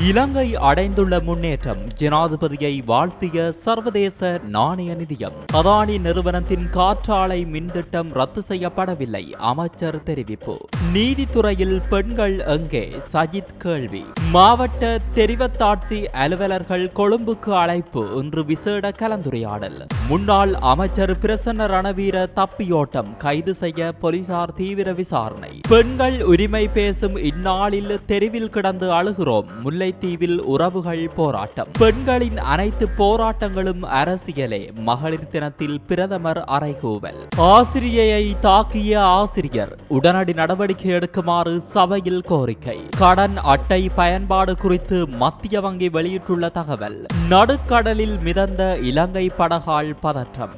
இலங்கை அடைந்துள்ள முன்னேற்றம் ஜனாதிபதியை வாழ்த்திய சர்வதேச நாணய நிதியம். அதானி நிறுவனத்தின் காற்றாலை மின்திட்டம் ரத்து செய்யப்படவில்லை அமைச்சர் தெரிவிப்பு. நீதித்துறையில் பெண்கள் எங்கே? சஜித் கேள்வி. மாவட்ட தெரிவத்தாட்சி அலுவலர்கள் கொழும்புக்கு அழைப்பு இன்று விசேட கலந்துரையாடல். முன்னாள் அமைச்சர் பிரசன்ன ரணவீர தப்பியோட்டம் கைது செய்ய போலீசார் தீவிர விசாரணை. பெண்கள் உரிமை பேசும் இந்நாளில் தெருவில் கிடந்து அழுகிறோம் முல்லைத்தீவில் உறவுகள் போராட்டம். பெண்களின் அனைத்து போராட்டங்களும் அரசியலே. மகளிர் தினத்தில் பிரதமர் அறைகூவல். ஆசிரியையை தாக்கிய ஆசிரியர் உடனடி நடவடிக்கை எடுக்குமாறு சபையில் கோரிக்கை. கடன் அட்டை பயன்பாடு குறித்து மத்திய வங்கி வெளியிட்டுள்ள தகவல். நடுக்கடலில் மிதந்த இலங்கை படகால் பதற்றம்.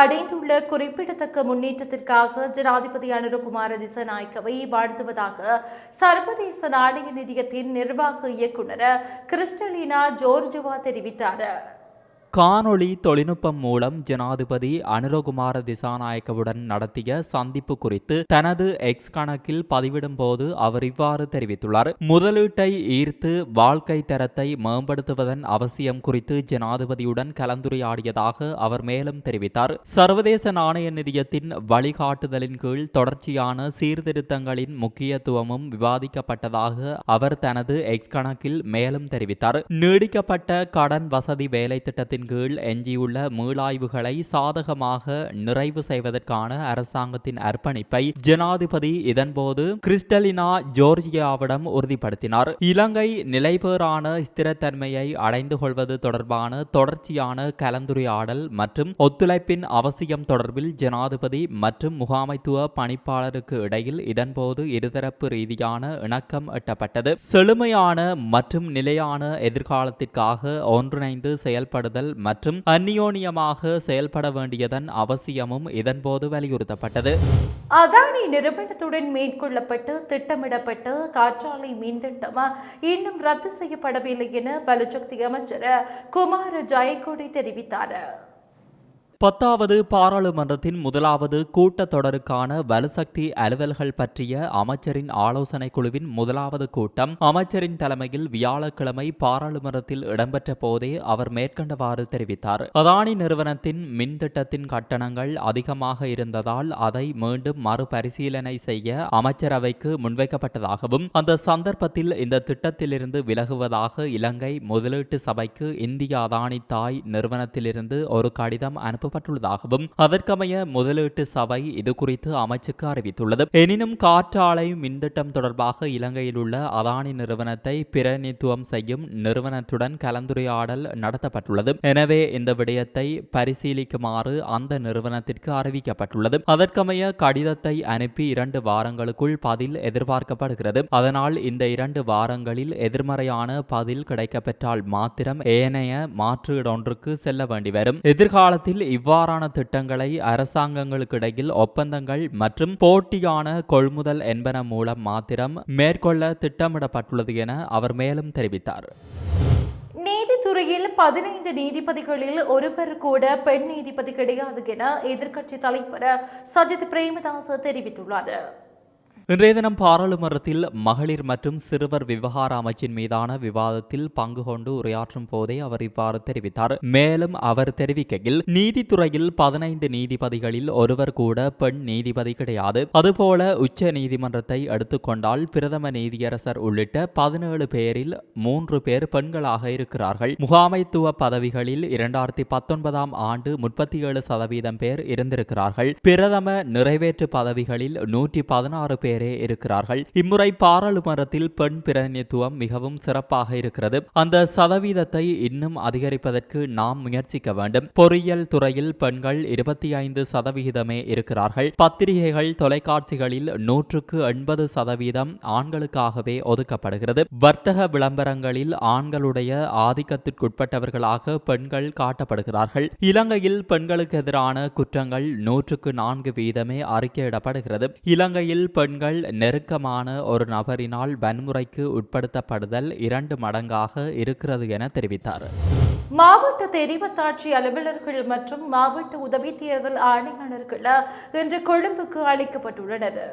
அடைந்துள்ள குறிப்பிடத்தக்க முன்னேற்றத்திற்காக ஜனாதிபதி அனுரகுமார திசநாயக்கவை வாழ்த்துவதாக சர்வதேச நாணய நிதியத்தின் நிர்வாக இயக்குனர் கிறிஸ்டலினா ஜோர்ஜுவா தெரிவித்தார். காணொளி தொழில்நுட்பம் மூலம் ஜனாதிபதி அனுரகுமார திசாநாயக்கவுடன் நடத்திய சந்திப்பு குறித்து தனது எக்ஸ் கணக்கில் பதிவிடும் போது அவர் இவ்வாறு தெரிவித்துள்ளார். முதலீட்டை ஈர்த்து வாழ்க்கை தரத்தை மேம்படுத்துவதன் அவசியம் குறித்து ஜனாதிபதியுடன் கலந்துரையாடியதாக அவர் மேலும் தெரிவித்தார். சர்வதேச நாணய நிதியத்தின் வழிகாட்டுதலின் கீழ் தொடர்ச்சியான சீர்திருத்தங்களின் முக்கியத்துவமும் விவாதிக்கப்பட்டதாக அவர் தனது எக்ஸ் கணக்கில் மேலும் தெரிவித்தார். நீடிக்கப்பட்ட கடன் வசதி வேலை திட்டத்தின் கீழ் எஞ்சியுள்ள மீளாய்வுகளை சாதகமாக நிறைவு செய்வதற்கான அரசாங்கத்தின் அர்ப்பணிப்பை ஜனாதிபதி இதன்போது கிறிஸ்டலினா ஜோர்ஜியாவிடம் உறுதிப்படுத்தினார். இலங்கை நிலைபேறான ஸ்திரத்தன்மையை அடைந்து கொள்வது தொடர்பான தொடர்ச்சியான கலந்துரையாடல் மற்றும் ஒத்துழைப்பின் அவசியம் தொடர்பில் ஜனாதிபதி மற்றும் முகாமைத்துவ பணிப்பாளருக்கு இடையில் இதன்போது இருதரப்பு ரீதியான இணக்கம் எட்டப்பட்டது. செழுமையான மற்றும் நிலையான எதிர்காலத்திற்காக ஒன்றிணைந்து செயல்படுதல் மற்றும் அந்நியோனியமாக செயல்பட வேண்டியதன் அவசியமும் இதன்போது வலியுறுத்தப்பட்டது. அதானி நிறுவனத்துடன் மேற்கொள்ளப்பட்டு திட்டமிடப்பட்டு காற்றாலை மீண்டும் இன்னும் ரத்து செய்யப்படவில்லை என பலசக்தி அமைச்சர் குமார ஜெயக்கொடி தெரிவித்தார். பத்தாவது பாராளுமன்றத்தின் முதலாவது கூட்டத்தொடருக்கான வலுசக்தி அலுவல்கள் பற்றிய அமைச்சரின் ஆலோசனை குழுவின் முதலாவது கூட்டம் அமைச்சரின் தலைமையில் வியாழக்கிழமை பாராளுமன்றத்தில் இடம்பெற்ற போதே அவர் மேற்கண்டவாறு தெரிவித்தார். அதானி நிறுவனத்தின் மின் திட்டத்தின் கட்டணங்கள் அதிகமாக இருந்ததால் அதை மீண்டும் மறுபரிசீலனை செய்ய அமைச்சரவைக்கு முன்வைக்கப்பட்டதாகவும் அந்த சந்தர்ப்பத்தில் இந்த திட்டத்திலிருந்து விலகுவதாக இலங்கை முதலீட்டு சபைக்கு இந்திய அதானி தாய் நிறுவனத்திலிருந்து ஒரு கடிதம் அனுப்ப அறிவிக்கப்பட்டுள்ளதாகவும் அதற்கமைய முதலீட்டு சபை இது குறித்து அமைச்சுக்கு அறிவித்துள்ளது. எனினும் காற்றாலை மின்திட்டம் தொடர்பாக இலங்கையில் உள்ள அதானி நிறுவனத்தை பிரதிநிதித்துவம் செய்யும் நிறுவனத்துடன் கலந்துரையாடல் நடத்தப்பட்டுள்ளது. எனவே இந்த விடயத்தை பரிசீலிக்குமாறு அந்த நிறுவனத்திற்கு அறிவிக்கப்பட்டுள்ளது. அதற்கமைய கடிதத்தை அனுப்பி இரண்டு வாரங்களுக்குள் பதில் எதிர்பார்க்கப்படுகிறது. அதனால் இந்த இரண்டு வாரங்களில் எதிர்மறையான பதில் கிடைக்கப்பெற்றால் மாத்திரம் ஏனைய மாற்றீடொன்றுக்கு செல்ல வேண்டி வரும் எதிர்காலத்தில் இவ்வாறான திட்டங்களை அரசாங்கங்களுக்கு இடையில் ஒப்பந்தங்கள் மற்றும் போட்டியான கொள்முதல் என்பன மூலம் மாத்திரம் மேற்கொள்ள திட்டமிடப்பட்டுள்ளது என அவர் மேலும் தெரிவித்தார். நீதித்துறையில் பதினைந்து நீதிபதிகளில் ஒருவர் கூட பெண் நீதிபதி கிடையாது என எதிர்க்கட்சி தலைவர் சஜித் பிரேமதாஸ் தெரிவித்துள்ளார். இன்றைய தினம் பாராளுமன்றத்தில் மகளிர் மற்றும் சிறுவர் விவகார அமைச்சின் மீதான விவாதத்தில் பங்கு கொண்டு உரையாற்றும் போதே அவர் இவ்வாறு தெரிவித்தார். மேலும் அவர் தெரிவிக்கையில் நீதித்துறையில் பதினைந்து நீதிபதிகளில் ஒருவர் கூட பெண் நீதிபதி கிடையாது. அதுபோல உச்ச நீதிமன்றத்தை எடுத்துக்கொண்டால் பிரதம நீதியரசர் உள்ளிட்ட பதினேழு பேரில் மூன்று பேர் பெண்களாக இருக்கிறார்கள். முகாமைத்துவ பதவிகளில் இரண்டாயிரத்தி பத்தொன்பதாம் ஆண்டு முப்பத்தி ஏழு சதவீதம் பேர் இருந்திருக்கிறார்கள். பிரதம நிறைவேற்று பதவிகளில் நூற்றி பதினாறு பேர் பேரே இருக்கிறார்கள். இம்முறை பாராளுமன்றத்தில் பெண் பிரதிநிதித்துவம் மிகவும் சிறப்பாக இருக்கிறது. அந்த சதவீதத்தை இன்னும் அதிகரிப்பதற்கு நாம் முயற்சிக்க வேண்டும். பொறியியல் துறையில் பெண்கள் இருபத்தி ஐந்து சதவிகிதமே இருக்கிறார்கள். பத்திரிகைகள் தொலைக்காட்சிகளில் நூற்றுக்கு எண்பது சதவீதம் ஆண்களுக்காகவே ஒதுக்கப்படுகிறது. வர்த்தக விளம்பரங்களில் ஆண்களுடைய ஆதிக்கத்திற்குட்பட்டவர்களாக பெண்கள் காட்டப்படுகிறார்கள். இலங்கையில் பெண்களுக்கு எதிரான குற்றங்கள் நூற்றுக்கு நான்கு வீதமே அறிக்கையிடப்படுகிறது. இலங்கையில் பெண்கள் பெண்கள் நெருக்கமான ஒரு நபரினால் வன்முறைக்கு உட்படுத்தப்படுதல் இரண்டு மடங்காக இருக்கிறது என தெரிவித்தார். மாவட்ட தெரிவத்தாட்சி அலுவலர்கள் மற்றும் மாவட்ட உதவி தேர்தல் ஆணையாளர்கள் இன்று கொழும்புக்கு அளிக்கப்பட்டுள்ளனர்.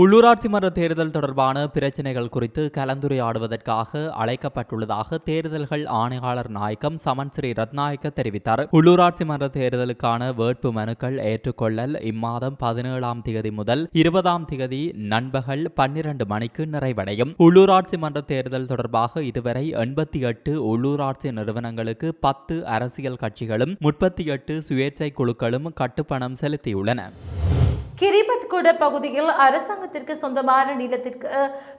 உள்ளூராட்சி மன்ற தேர்தல் தொடர்பான பிரச்சினைகள் குறித்து கலந்துரையாடுவதற்காக அழைக்கப்பட்டுள்ளதாக தேர்தல்கள் ஆணையாளர் நாயக்கம் சமன் ஸ்ரீ ரத்நாயக்க தெரிவித்தார். உள்ளூராட்சி மன்ற தேர்தலுக்கான வேட்பு மனுக்கள் ஏற்றுக்கொள்ளல் இம்மாதம் பதினேழாம் தேதி முதல் இருபதாம் தேதி நண்பகல் பன்னிரண்டு மணிக்கு நிறைவடையும். உள்ளூராட்சி மன்ற தேர்தல் தொடர்பாக இதுவரை எண்பத்தி எட்டு உள்ளூராட்சி நிறுவனங்களுக்கு பத்து அரசியல் கட்சிகளும் முப்பத்தி எட்டு சுயேட்சை குழுக்களும் கட்டுப்பணம் செலுத்தியுள்ளன. கிரிபத்குட பகுதியில் அரசாங்கத்திற்கு சொந்தமான நிலத்திற்கு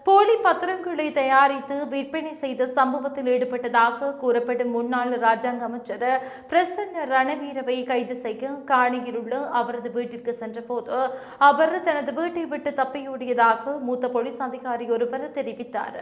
போலி பத்திரங்களை தயாரித்து விற்பனை செய்த சம்பவத்தில் ஈடுபட்டதாக கூறப்படும் முன்னாள் ராஜாங்க அமைச்சர் பிரசன்ன ரணவீரவை கைது செய்ய காணியில் உள்ள அவரது வீட்டிற்கு சென்றபோது அவர் தனது வீட்டை விட்டு தப்பியோடியதாக மூத்த போலீஸ் அதிகாரி ஒருவர் தெரிவித்தார்.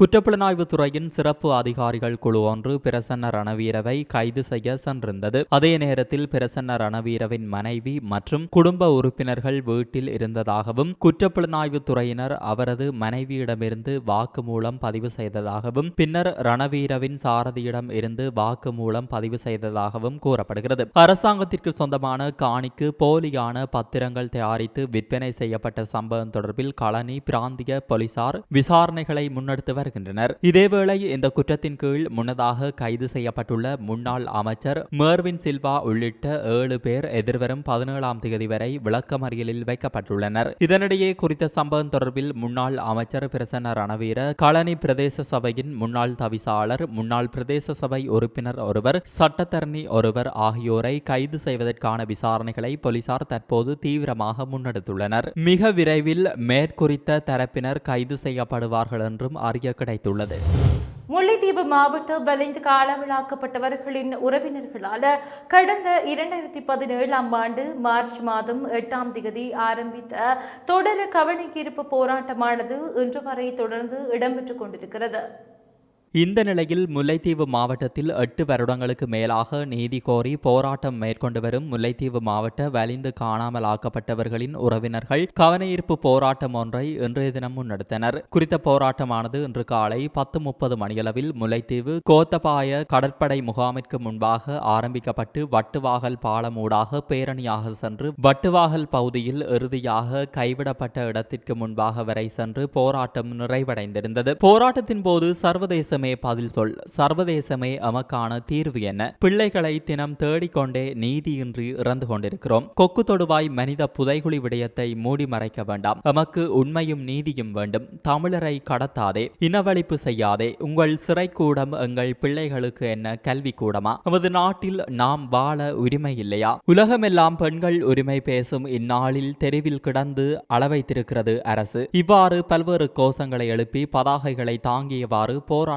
குற்றப்புலனாய்வு துறையின் சிறப்பு அதிகாரிகள் குழு ஒன்று பிரசன்ன ரணவீரவை கைது செய்ய சென்றிருந்தது. அதே நேரத்தில் பிரசன்ன ரணவீரவின் மனைவி மற்றும் குடும்ப உறுப்பினர்கள் வீட்டில் இருந்ததாகவும் குற்றப்புலனாய்வு துறையினர் அவரது மனைவியிடமிருந்து வாக்குமூலம் பதிவு செய்ததாகவும் பின்னர் ரணவீரவின் சாரதியிடம் இருந்து வாக்குமூலம் பதிவு செய்ததாகவும் கூறப்படுகிறது. அரசாங்கத்திற்கு சொந்தமான காணிக்கு போலியான பத்திரங்கள் தயாரித்து விற்பனை செய்யப்பட்ட சம்பவம் தொடர்பில் களனி பிராந்திய போலீசார் விசாரணைகளை முன்னெடுத்து வருகின்றனர். இதேவேளை இந்த குற்றத்தின் கீழ் முன்னதாக கைது செய்யப்பட்டுள்ள முன்னாள் அமைச்சர் மேர்வின் சில்வா உள்ளிட்ட ஏழு பேர் எதிர்வரும் பதினேழாம் தேதி வரை விளக்கமறியலில் வைக்கப்பட்டுள்ளனர். இதனிடையே குறித்த சம்பவம் தொடர்பில் முன்னாள் அமைச்சர் பிரசன்ன ரணவீர களனி பிரதேச சபையின் முன்னாள் தவிசாளர் முன்னாள் பிரதேச சபை உறுப்பினர் ஒருவர் சட்டத்தரணி ஒருவர் ஆகியோரை கைது செய்வதற்கான விசாரணைகளை போலீசார் தற்போது தீவிரமாக முன்னெடுத்துள்ளனர். மிக விரைவில் மேற்குறித்த தரப்பினர் கைது செய்யப்படுவார்கள் என்றும் அறிய கிடைத்துள்ளது. முல்லைத்தீவு மாவட்ட வலிந்து காலவளாக்கப்பட்டவர்களின் உறவினர்களால் கடந்த இரண்டாயிரத்தி பதினேழாம் ஆண்டு மார்ச் மாதம் எட்டாம் தேதி ஆரம்பித்த தொடர் கவனிக்கிருப்பு போராட்டமானது இன்று வரை தொடர்ந்து இடம்பெற்றுக் கொண்டிருக்கிறது. இந்த நிலையில் முல்லைத்தீவு மாவட்டத்தில் எட்டு வருடங்களுக்கு மேலாக நீதி கோரி போராட்டம் மேற்கொண்டு வரும் முல்லைத்தீவு மாவட்ட வலிந்து காணாமல் ஆக்கப்பட்டவர்களின் உறவினர்கள் கவனஈர்ப்பு போராட்டம் ஒன்றை இன்றைய தினம் முன்னெடுத்தனர். குறித்த போராட்டமானது இன்று காலை பத்து முப்பது மணியளவில் முல்லைத்தீவு கோத்தபாய கடற்படை முகாமிற்கு முன்பாக ஆரம்பிக்கப்பட்டு வட்டுவாகல் பாலமூடாக பேரணியாக சென்று வட்டுவாகல் பகுதியில் இறுதியாக கைவிடப்பட்ட இடத்திற்கு முன்பாக வரை சென்று போராட்டம் நிறைவடைந்திருந்தது. போராட்டத்தின் போது சர்வதேசமே பதில் சொல் சர்வதேசமே எமக்கான தீர்வு என்ன? பிள்ளைகளை தினம் தேடிக்கொண்டே நீதியின்றி இறந்து கொண்டிருக்கிறோம். கொக்கு தொடுவாய் மனித புதைகுழி விடயத்தை மூடி மறைக்க வேண்டாம். எமக்கு உண்மையும் நீதியும் வேண்டும். தமிழரை கடத்தாதே இனவழிப்பு செய்யாதே. உங்கள் சிறை கூடம் எங்கள் பிள்ளைகளுக்கு என்ன கல்வி கூடமா? நமது நாட்டில் நாம் வாழ உரிமை இல்லையா? உலகமெல்லாம் பெண்கள் உரிமை பேசும் இந்நாளில் தெருவில் கிடந்து அளவைத்திருக்கிறது அரசு. இவ்வாறு பல்வேறு கோஷங்களை எழுப்பி பதாகைகளை தாங்கியவாறு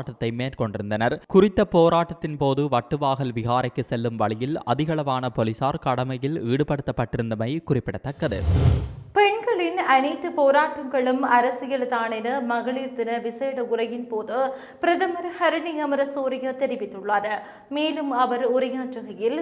போராட்டத்தை மேற்கொண்டிருந்தனர். குறித்த போராட்டத்தின் போது வட்டுவாகல் விகாரைக்கு செல்லும் வழியில் அதிகளவான போலீசார் கடமையில் ஈடுபடுத்தப்பட்டிருந்தமை குறிப்பிடத்தக்கது. பெண்களின் அனைத்து போராட்டங்களும் அரசியல் தான் என மகளிர் தின விசேட உரையின் போது பிரதமர் ஹரணி அமரசூரிய தெரிவித்துள்ளார். மேலும் அவர் உரையாற்றுகையில்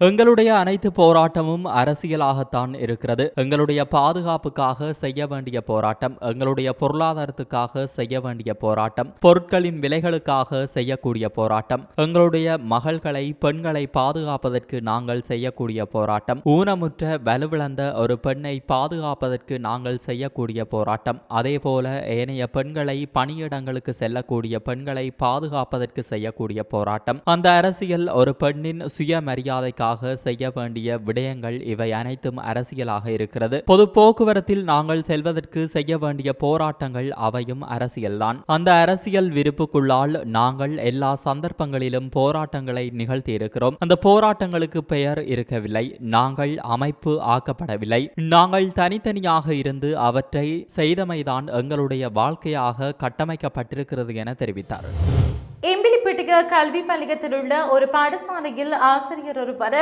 எங்களுடைய அனைத்து போராட்டமும் அரசியலாகத்தான் இருக்கிறது. எங்களுடைய பாதுகாப்புக்காக செய்ய வேண்டிய போராட்டம் எங்களுடைய பொருளாதாரத்துக்காக செய்ய வேண்டிய போராட்டம் பொருட்களின் விலைகளுக்காக செய்யக்கூடிய போராட்டம் எங்களுடைய மகள்களை பெண்களை பாதுகாப்பதற்கு நாங்கள் செய்யக்கூடிய போராட்டம் ஊனமுற்ற வலுவிழந்த ஒரு பெண்ணை பாதுகாப்பதற்கு நாங்கள் செய்யக்கூடிய போராட்டம் அதே போல ஏனைய பெண்களை பணியிடங்களுக்கு செல்லக்கூடிய பெண்களை பாதுகாப்பதற்கு செய்யக்கூடிய போராட்டம். அந்த அரசியல் ஒரு பெண்ணின் சுயமரியாதைக்காக செய்ய வேண்டிய விடயங்கள் இவை அனைத்தும் அரசியலாக இருக்கிறது. பொது போக்குவரத்தில் நாங்கள் செல்வதற்கு செய்ய வேண்டிய போராட்டங்கள் அவையும் அரசியல்தான். அந்த அரசியல் விருப்புக்குள்ளால் நாங்கள் எல்லா சந்தர்ப்பங்களிலும் போராட்டங்களை நிகழ்த்தி இருக்கிறோம் அந்த போராட்டங்களுக்கு பெயர் இருக்கவில்லை. நாங்கள் அமைப்பு ஆக்கப்படவில்லை. நாங்கள் தனித்தனியாக இருந்து அவற்றை செய்தமைதான் எங்களுடைய வாழ்க்கையாக கட்டமைக்கப்பட்டிருக்கிறது என தெரிவித்தார். எம்பிலிப்பிட்டிக கல்வி பள்ளியத்தில் உள்ள ஒரு பாடசாலையில் ஆசிரியர் ஒருவர்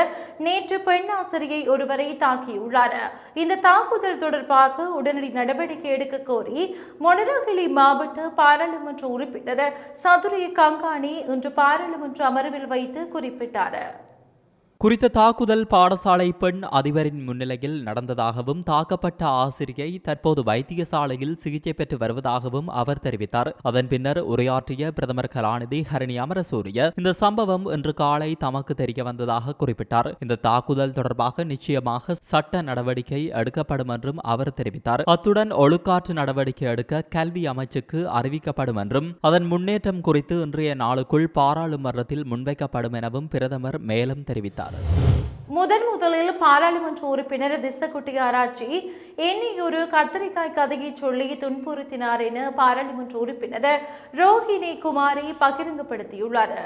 நேற்று பெண் ஆசிரியை ஒருவரை தாக்கியுள்ளார். இந்த தாக்குதல் தொடர்பாக உடனடி நடவடிக்கை எடுக்க கோரி மொனராகிலி மாவட்ட பாராளுமன்ற உறுப்பினர் சதுரிய கங்காணி இன்று பாராளுமன்ற அமர்வில் வைத்து குறிப்பிட்டார். குறித்த தாக்குதல் பாடசாலை பெண் அதிபரின் முன்னிலையில் நடந்ததாகவும் தாக்கப்பட்ட ஆசிரியை தற்போது வைத்தியசாலையில் சிகிச்சை பெற்று வருவதாகவும் அவர் தெரிவித்தார். அதன் பின்னர் உரையாற்றிய பிரதமர் கலாநிதி ஹரணி அமரசூரிய இந்த சம்பவம் இன்று காலை தமக்கு தெரிய வந்ததாக குறிப்பிட்டார். இந்த தாக்குதல் தொடர்பாக நிச்சயமாக சட்ட நடவடிக்கை எடுக்கப்படும் என்றும் அவர் தெரிவித்தார். அத்துடன் ஒழுக்காற்று நடவடிக்கை எடுக்க கல்வி அமைச்சுக்கு அறிவிக்கப்படும் என்றும் அதன் முன்னேற்றம் குறித்து இன்றைய நாளுக்குள் பாராளுமன்றத்தில் முன்வைக்கப்படும் எனவும் பிரதமர் மேலும் தெரிவித்தார். முதன் முதலில் பாராளுமன்ற உறுப்பினர் திசக்குட்டி ஆராய்ச்சி என்னையொரு கத்தரிக்காய் கதையை சொல்லி துன்புறுத்தினார் என பாராளுமன்ற உறுப்பினர் ரோஹிணி குமாரி பகிரங்கப்படுத்தியுள்ளார்.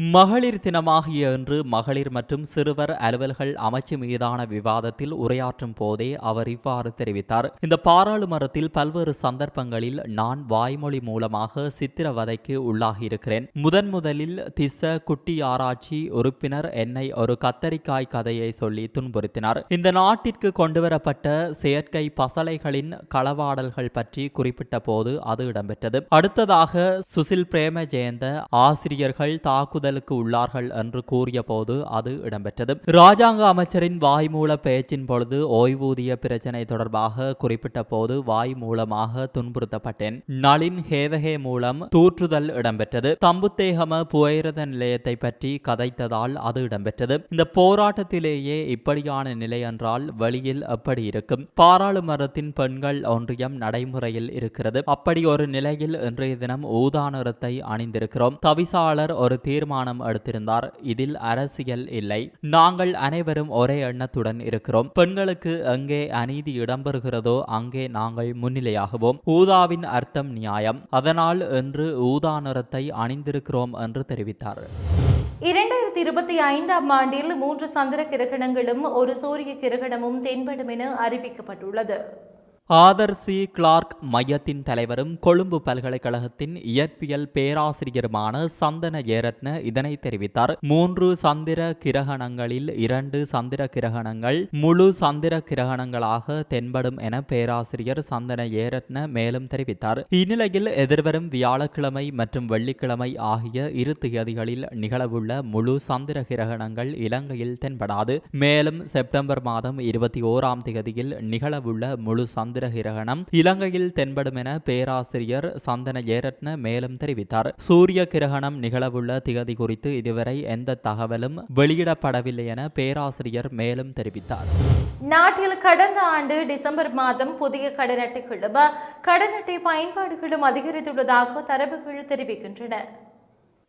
மகளிர் தினமாகிய இன்று மகளிர் மற்றும் சிறுவர் அலுவல்கள் அமைச்சு மீதான விவாதத்தில் உரையாற்றும் போதே அவர் இவ்வாறு தெரிவித்தார். இந்த பாராளுமன்றத்தில் பல்வேறு சந்தர்ப்பங்களில் நான் வாய்மொழி மூலமாக சித்திரவதைக்கு உள்ளாகியிருக்கிறேன். முதன் முதலில் திச குட்டி ஆராய்ச்சி உறுப்பினர் என்னை ஒரு கத்தரிக்காய் கதையை சொல்லி துன்புறுத்தினார். இந்த நாட்டிற்கு கொண்டுவரப்பட்ட செயற்கை பசலைகளின் களவாடல்கள் பற்றி குறிப்பிட்ட போது அது இடம்பெற்றது. அடுத்ததாக சுசில் பிரேம ஜெயந்த ஆசிரியர்கள் தாக்குதல் தாக்குதலுக்கு உள்ளார்கள் என்று கூறிய போது அது இடம்பெற்றது. ராஜாங்க அமைச்சரின் வாய்மூல பேச்சின் பொழுது ஓய்வூதிய பிரச்சினை தொடர்பாக குறிப்பிட்ட போது வாய் மூலமாக துன்புறுத்தப்பட்டேன். நளின் ஹேவகே மூலம் தூற்றுதல் இடம்பெற்றது. தம்புத்தேகம புயரத நிலையத்தை பற்றி கதைத்ததால் அது இடம்பெற்றது. இந்த போராட்டத்திலேயே இப்படியான நிலை என்றால் வெளியில் எப்படி இருக்கும்? பாராளுமன்றத்தின் பெண்கள் ஒன்றியம் நடைமுறையில் இருக்கிறது. அப்படி ஒரு நிலையில் இன்றைய தினம் ஊதா நிறத்தை அணிந்திருக்கிறோம். தவிசாளர் ஒரு தீர்மானம் எடுத்திருந்தார். இதில் அரசியல் இல்லை. நாங்கள் அனைவரும் ஒரே எண்ணத்துடன் இருக்கிறோம். பெண்களுக்கு எங்கே அநீதி இடம்பெறுகிறதோ அங்கே நாங்கள் முன்னிலையாகுவோம். ஊதாவின் அர்த்தம் நியாயம். அதனால் என்று ஊதா நிறத்தை அணிந்திருக்கிறோம் என்று தெரிவித்தார். இரண்டாயிரத்தி இருபத்தி ஐந்தாம் ஆண்டில் மூன்று சந்திர கிரகணங்களும் ஒரு சூரிய கிரகணமும் தென்படும் என அறிவிக்கப்பட்டுள்ளது. Author C. கிளார்க் மையத்தின் தலைவரும் கொழும்பு பல்கலைக்கழகத்தின் இயற்பியல் பேராசிரியருமான சந்தன ஏரத்ன இதனை தெரிவித்தார். மூன்று சந்திர கிரகணங்களில் இரண்டு சந்திர கிரகணங்கள் முழு சந்திர கிரகணங்களாக தென்படும் என பேராசிரியர் சந்தன ஏரத்ன மேலும் தெரிவித்தார். இந்நிலையில் எதிர்வரும் வியாழக்கிழமை மற்றும் வெள்ளிக்கிழமை ஆகிய இரு திகதிகளில் நிகழவுள்ள முழு சந்திர கிரகணங்கள் இலங்கையில் தென்படாது. மேலும் செப்டம்பர் மாதம் இருபத்தி ஓராம் திகதியில் நிகழவுள்ள முழு சந்திர கிரகணம் இலங்கையில் தென்படும் என பேராசிரியர் சந்தன ஜெயரத்ன மேலும் தெரிவித்தார். சூரிய கிரகணம் நிகழவுள்ள திகதி குறித்து இதுவரை எந்த தகவலும் வெளியிடப்படவில்லை என பேராசிரியர் மேலும் தெரிவித்தார். நாட்டில் கடந்த ஆண்டு டிசம்பர் மாதம் புதிய கடன் அட்டைகளும் கடன் அட்டை பயன்பாடுகளும் அதிகரித்துள்ளதாக தரவுகள் தெரிவிக்கின்றன.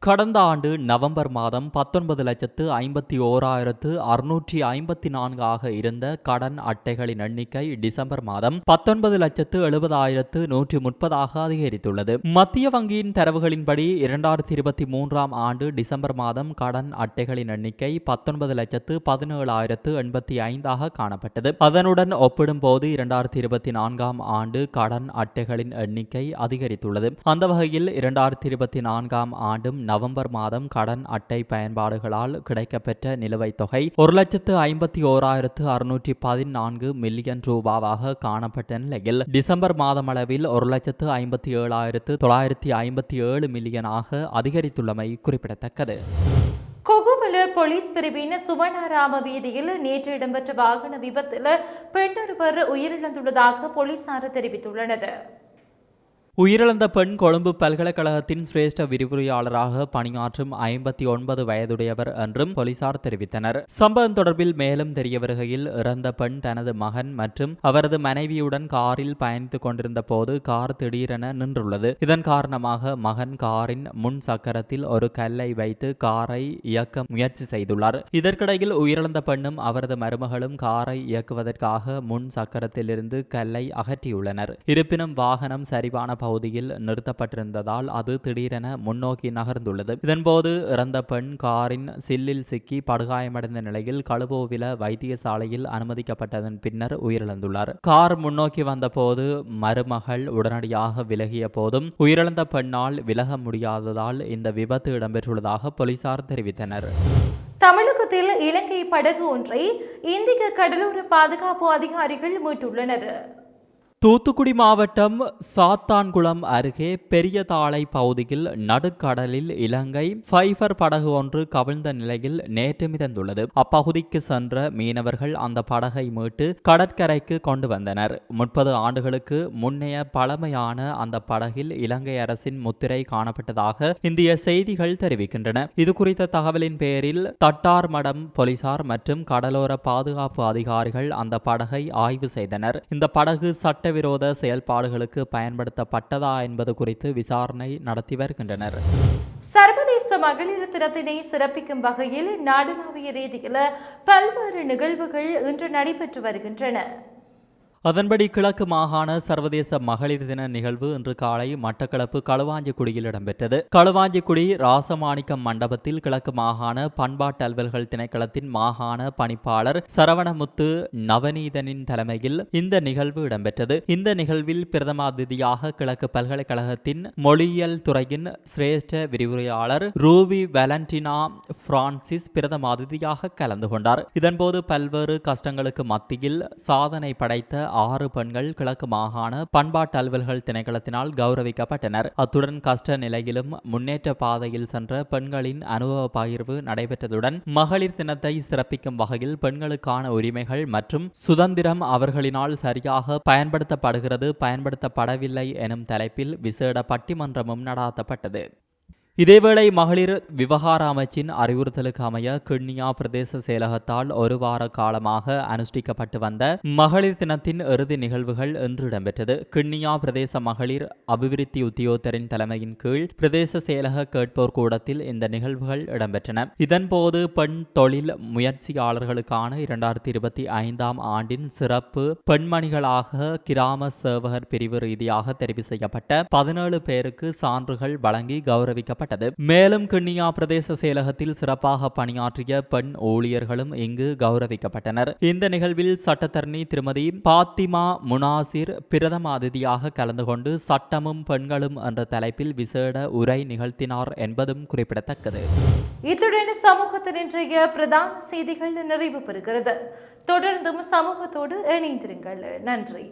கடந்த ஆண்டு நவம்பர் மாதம் பத்தொன்பது லட்சத்து ஐம்பத்தி ஓராயிரத்து அறுநூற்றி ஐம்பத்தி நான்காக இருந்த கடன் அட்டைகளின் எண்ணிக்கை டிசம்பர் மாதம் பத்தொன்பது லட்சத்து எழுபதாயிரத்து நூற்றி முப்பதாக அதிகரித்துள்ளது. மத்திய வங்கியின் தரவுகளின்படி இரண்டாயிரத்தி இருபத்தி மூன்றாம் ஆண்டு டிசம்பர் மாதம் கடன் அட்டைகளின் எண்ணிக்கை பத்தொன்பது லட்சத்து பதினேழாயிரத்து எண்பத்தி ஐந்தாக காணப்பட்டது. அதனுடன் ஒப்பிடும்போது இரண்டாயிரத்தி இருபத்தி நான்காம் ஆண்டு கடன் அட்டைகளின் எண்ணிக்கை அதிகரித்துள்ளது. அந்த வகையில் இரண்டாயிரத்தி இருபத்தி நான்காம் ஆண்டும் நவம்பர் மாதம் கடன் அட்டை பயன்பாடுகளால் கிடைக்கப்பெற்ற நிலுவைத் தொகை ஒரு லட்சத்து ஐம்பத்தி ஓராயிரத்து அறுநூற்றி பதினான்கு மில்லியன் ரூபாவாக காணப்பட்ட நிலையில் டிசம்பர் மாதமளவில் ஒரு லட்சத்து ஐம்பத்தி ஏழாயிரத்து தொள்ளாயிரத்தி ஐம்பத்தி ஏழு மில்லியனாக அதிகரித்துள்ளமை குறிப்பிடத்தக்கது. கொகுமலு போலீஸ் பிரிவின் சுவர்ணராம வீதியில் நேற்று இடம்பெற்ற வாகன விபத்தில் பெண்ணொருவர் உயிரிழந்துள்ளதாக போலீசார் தெரிவித்துள்ளனர். உயிரிழந்த பெண் கொழும்பு பல்கலைக்கழகத்தின் சிரேஷ்ட விரிவுரையாளராக பணியாற்றும் ஐம்பத்தி ஒன்பது வயதுடையவர் என்றும் போலீசார் தெரிவித்தனர். சம்பவம் தொடர்பில் மேலும் தெரிய வருகையில் இறந்த பெண் தனது மகன் மற்றும் அவரது மனைவியுடன் காரில் பயணித்துக் கொண்டிருந்த போது கார் திடீரென நின்றுள்ளது. இதன் காரணமாக மகன் காரின் முன் சக்கரத்தில் ஒரு கல்லை வைத்து காரை இயக்க முயற்சி செய்துள்ளார். இதற்கிடையில் உயிரிழந்த பெண்ணும் அவரது மருமகளும் காரை இயக்குவதற்காக முன் சக்கரத்திலிருந்து கல்லை அகற்றியுள்ளனர். இருப்பினும் வாகனம் சரிவான பகுதியில் நிறுத்தப்பட்டிருந்ததால் அது திடீரென முன்னோக்கி நகர்ந்துள்ளது. இதன்போது இறந்த பெண் காரின் சில்லில் சிக்கி படுகாயமடைந்த நிலையில் கழுபோவில வைத்தியசாலையில் அனுமதிக்கப்பட்டதன் பின்னர் உயிரிழந்துள்ளார். கார் முன்னோக்கி வந்தபோது மருமகள் உடனடியாக விலகிய போதும் உயிரிழந்த பெண்ணால் விலக முடியாததால் இந்த விபத்து இடம்பெற்றுள்ளதாக போலீசார் தெரிவித்தனர். தமிழகத்தில் இலங்கை படகு ஒன்றை இந்திய கடலோர பாதுகாப்பு அதிகாரிகள் மீட்டுள்ளனர். தூத்துக்குடி மாவட்டம் சாத்தான்குளம் அருகே பெரியதாளை பகுதியில் நடுக்கடலில் இலங்கை ஃபைபர் படகு ஒன்று கவிழ்ந்த நிலையில் நேற்று மிதந்துள்ளது. அப்பகுதிக்கு சென்ற மீனவர்கள் அந்த படகை மீட்டு கடற்கரைக்கு கொண்டு வந்தனர். முப்பது ஆண்டுகளுக்கு முன்னைய பழமையான அந்த படகில் இலங்கை அரசின் முத்திரை காணப்பட்டதாக இந்திய செய்திகள் தெரிவிக்கின்றன. இது குறித்த தகவலின் பேரில் தட்டார்மடம் போலீசார் மற்றும் கடலோர பாதுகாப்பு அதிகாரிகள் அந்த படகை ஆய்வு செய்தனர். இந்த படகு சட்ட சட்டவிரோத செயல்பாடுகளுக்கு பயன்படுத்தப்பட்டதா என்பது குறித்து விசாரணை நடத்தி வருகின்றனர். சர்வதேச மகளிர் தினத்தினை சிறப்பிக்கும் வகையில் நாடளாவிய ரீதியில் பல்வேறு நிகழ்வுகள் இன்று நடைபெற்று வருகின்றன. அதன்படி கிழக்கு மாகாண சர்வதேச மகளிர் தின நிகழ்வு இன்று காலை மட்டக்களப்பு களுவாஞ்சிக்குடியில் இடம்பெற்றது. களுவாஞ்சிக்குடி ராசமாணிக்கம் மண்டபத்தில் கிழக்கு மாகாண பண்பாட்டு அலுவல்கள் திணைக்களத்தின் மாகாண பணிப்பாளர் சரவணமுத்து நவநீதனின் தலைமையில் இந்த நிகழ்வு இடம்பெற்றது. இந்த நிகழ்வில் பிரதம அதிதியாக கிழக்கு பல்கலைக்கழகத்தின் மொழியியல் துறையின் சிரேஷ்ட விரிவுரையாளர் ரூவி வேலண்டினா பிரான்சிஸ் பிரதம அதிதியாக கலந்து கொண்டார். இதன்போது பல்வேறு கஷ்டங்களுக்கு மத்தியில் சாதனை படைத்த ஆறு பெண்கள் கிழக்கு மாகாண பண்பாட்டு அலுவல்கள் திணைக்களத்தினால் கௌரவிக்கப்பட்டனர். அத்துடன் கஷ்ட நிலையிலும் முன்னேற்ற பாதையில் சென்ற பெண்களின் அனுபவ பகிர்வு நடைபெற்றதுடன் மகளிர் தினத்தை சிறப்பிக்கும் வகையில் பெண்களுக்கான உரிமைகள் மற்றும் சுதந்திரம் அவர்களினால் சரியாக பயன்படுத்தப்படுகிறது பயன்படுத்தப்படவில்லை எனும் தலைப்பில் விசேட பட்டிமன்றமும் நடாத்தப்பட்டது. இதேவேளை மகளிர் விவகார அமைச்சின் அறிவுறுத்தலுக்கு அமைய கிண்ணியா பிரதேச செயலகத்தால் ஒரு வார காலமாக அனுஷ்டிக்கப்பட்டு வந்த மகளிர் தினத்தின் இறுதி நிகழ்வுகள் இன்று இடம்பெற்றது. கிண்ணியா பிரதேச மகளிர் அபிவிருத்தி உத்தியோகத்தரின் தலைமையின் கீழ் பிரதேச செயலக கேட்போர் கூடத்தில் இந்த நிகழ்வுகள் இடம்பெற்றன. இதன்போது பெண் தொழில் முயற்சியாளர்களுக்கான இரண்டாயிரத்தி இருபத்தி ஐந்தாம் ஆண்டின் சிறப்பு பெண்மணிகளாக கிராம சேவகர் பிரிவு ரீதியாக தெரிவு செய்யப்பட்ட பதினேழு பேருக்கு சான்றுகள் வழங்கி கௌரவிக்கப்பட்டது மேலும் கிண்ணியா பிரதேச செயலகத்தில் சிறப்பாக பணியாற்றிய பெண் ஊழியர்களும் இங்கு கௌரவிக்கப்பட்டனர். இந்த நிகழ்வில் சட்டத்தரணி திருமதி பாத்திமா முனாசிர் பிரதம அதிதியாக கலந்து கொண்டு சட்டமும் பெண்களும் என்ற தலைப்பில் விசேட உரை நிகழ்த்தினார் என்பதும் குறிப்பிடத்தக்கது. இத்துடன் சமூகத்தின் இன்றைய பிரதான செய்திகள் நிறைவு பெறுகிறது. தொடர்ந்தும் சமூகத்தோடு இணைந்திருங்கள். நன்றி.